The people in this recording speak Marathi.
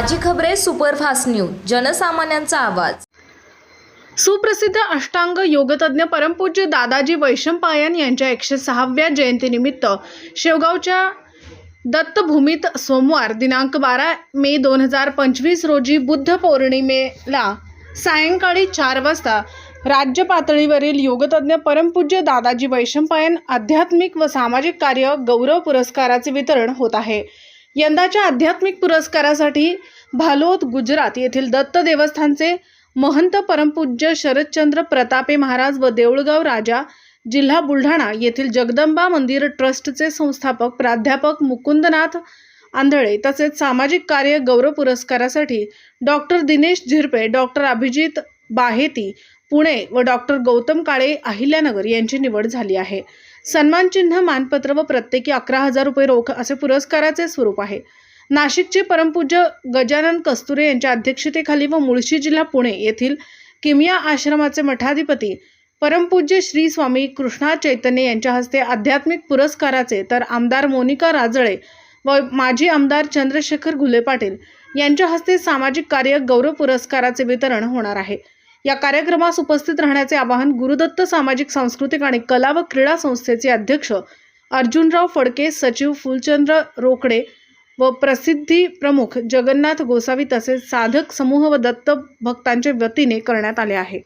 धुळे सुपरफास्ट न्यूज जनसामान्यांचा आवाज. सुप्रसिद्ध अष्टांग योगतज्ञ परमपूज्य दादाजी वैशंपायन यांच्या एकशे सहाव्या जयंतीनिमित्त शेवगावच्या दत्तभूमीत सोमवार दिनांक बारा मे दोन हजार पंचवीस रोजी बुद्ध पौर्णिमेला सायंकाळी चार वाजता राज्य पातळीवरील योगतज्ञ परमपूज्य दादाजी वैशंपायन आध्यात्मिक व सामाजिक कार्य गौरव पुरस्काराचे वितरण होत आहे. यंदाच्या आध्यात्मिक पुरस्कारासाठी भालोद गुजरात येथील दत्त देवस्थानचे महंत परमपूज्य शरदचंद्र प्रतापे महाराज व देऊळगाव राजा जिल्हा बुलढाणा येथील जगदंबा मंदिर ट्रस्टचे संस्थापक प्राध्यापक मुकुंदनाथ आंधळे तसेच सामाजिक कार्य गौरव पुरस्कारासाठी डॉक्टर दिनेश झिरपे डॉक्टर अभिजित बाहेती पुणे व डॉक्टर गौतम काळे अहिल्यानगर यांची निवड झाली आहे. सन्मानचिन्ह मानपत्र व प्रत्येकी अकरा हजार रुपये रोख असे पुरस्काराचे स्वरूप आहे. नाशिकचे परमपूज्य गजानन कस्तुरे यांच्या अध्यक्षतेखाली व मुळशी जिल्हा पुणे येथील किमिया आश्रमाचे मठाधिपती परमपूज्य श्री स्वामी कृष्णा चैतन्य यांच्या हस्ते आध्यात्मिक पुरस्काराचे तर आमदार मोनिका राजळे व माजी आमदार चंद्रशेखर घुले पाटील यांच्या हस्ते सामाजिक कार्य गौरव पुरस्काराचे वितरण होणार आहे. या कार्यक्रमास उपस्थित राहण्याचे आवाहन गुरुदत्त सामाजिक सांस्कृतिक आणि कला व क्रीडा संस्थेचे अध्यक्ष अर्जुनराव फडके सचिव फुलचंद्र रोकडे व प्रसिद्धी प्रमुख जगन्नाथ गोसावी तसेच साधक समूह व दत्त भक्तांच्या वतीने करण्यात आले आहे.